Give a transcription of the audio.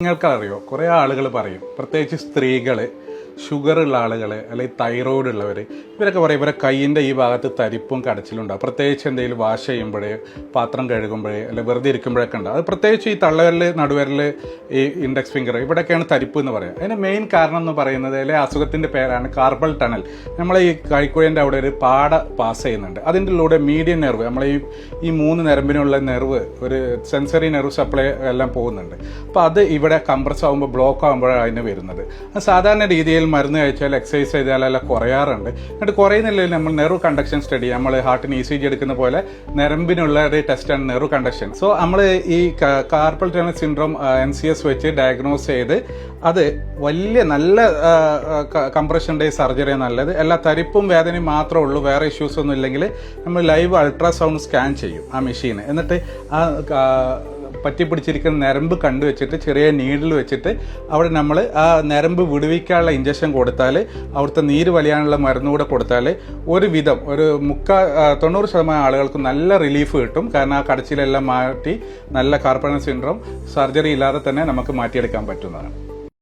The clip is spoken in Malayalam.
നിങ്ങൾക്കറിയോ? കുറേ ആളുകൾ പറയും പ്രത്യേകിച്ച് സ്ത്രീകൾ ഷുഗർ ഉള്ള ആളുകൾ അല്ലെങ്കിൽ തൈറോയ്ഡ് ഉള്ളവർ ഇവരൊക്കെ പറയും ഇവരെ കൈയിന്റെ ഈ ഭാഗത്ത് തരിപ്പും കടച്ചിലും ഉണ്ടാകും പ്രത്യേകിച്ച് എന്തെങ്കിലും വാഷ് ചെയ്യുമ്പോഴേ പാത്രം കഴുകുമ്പോഴേ അല്ലെങ്കിൽ വെറുതെ ഇരിക്കുമ്പോഴൊക്കെ ഉണ്ടാകും അത് പ്രത്യേകിച്ച് ഈ തള്ളവിരൽ നടുവിരൽ ഈ ഇൻഡെക്സ് ഫിംഗർ ഇവിടെയൊക്കെയാണ് തരിപ്പ് എന്ന് പറയുക അതിന് മെയിൻ കാരണം എന്ന് പറയുന്നത് അല്ലെങ്കിൽ അസുഖത്തിന്റെ പേരാണ് കാർബൽ ടണൽ നമ്മൾ ഈ കൈക്കുഴന്റെ അവിടെ ഒരു പാട പാസ് ചെയ്യുന്നുണ്ട്. അതിന്റെ ഉള്ളിലൂടെ മീഡിയൻ നെർവ് നമ്മൾ ഈ ഈ മൂന്ന് നെരമ്പിനുള്ള നെർവ് ഒരു സെൻസറി നെർവ് സപ്ലൈ എല്ലാം പോകുന്നുണ്ട്. അപ്പോൾ അത് ഇവിടെ കംപ്രസ് ആകുമ്പോൾ ബ്ലോക്ക് ആകുമ്പോഴാണ് അതിന് വരുന്നത്. സാധാരണ രീതിയിൽ മരുന്ന് കഴിച്ചാൽ എക്സസൈസ് ചെയ്താലെല്ലാം കുറയാറുണ്ട്. എന്നിട്ട് കുറയുന്നില്ലെങ്കിൽ നമ്മൾ നെറു കണ്ടക്ഷൻ സ്റ്റഡി നമ്മൾ ഹാർട്ടിന് ഇ സി ജി എടുക്കുന്ന പോലെ ഞരമ്പിനുള്ള ഒരു ടെസ്റ്റാണ് നെറു കണ്ടക്ഷൻ സോ നമ്മൾ ഈ carpal tunnel syndrome N C S വെച്ച് ഡയഗ്നോസ് ചെയ്ത് അത് വലിയ നല്ല കംപ്രഷൻ ഡേ സർജറി നല്ലത്. എല്ലാ തരിപ്പും വേദനയും മാത്രമേ ഉള്ളൂ. വേറെ ഇഷ്യൂസ് ഒന്നും ഇല്ലെങ്കിൽ നമ്മൾ ലൈവ് അൾട്രാസൗണ്ട് സ്കാൻ ചെയ്യും ആ മെഷീന് എന്നിട്ട് ആ, പറ്റിപ്പിടിച്ചിരിക്കുന്ന നരമ്പ് കണ്ടുവച്ചിട്ട് ചെറിയ നീഡിൽ വെച്ചിട്ട് അവിടെ നമ്മൾ ആ നരമ്പ് വിടുവിക്കാനുള്ള ഇഞ്ചക്ഷൻ കൊടുത്താൽ അവിടുത്തെ നീര് വലിയാനുള്ള മരുന്ന് കൂടെ കൊടുത്താൽ ഒരു വിധം ഒരു മുക്കാ തൊണ്ണൂറ് ശതമാനം ആളുകൾക്ക് നല്ല റിലീഫ് കിട്ടും. കാരണം ആ കടച്ചിലെല്ലാം മാറ്റി നല്ല കാർപ്പണ സിൻഡ്രോം സർജറി ഇല്ലാതെ തന്നെ നമുക്ക് മാറ്റിയെടുക്കാൻ പറ്റുന്നതാണ്.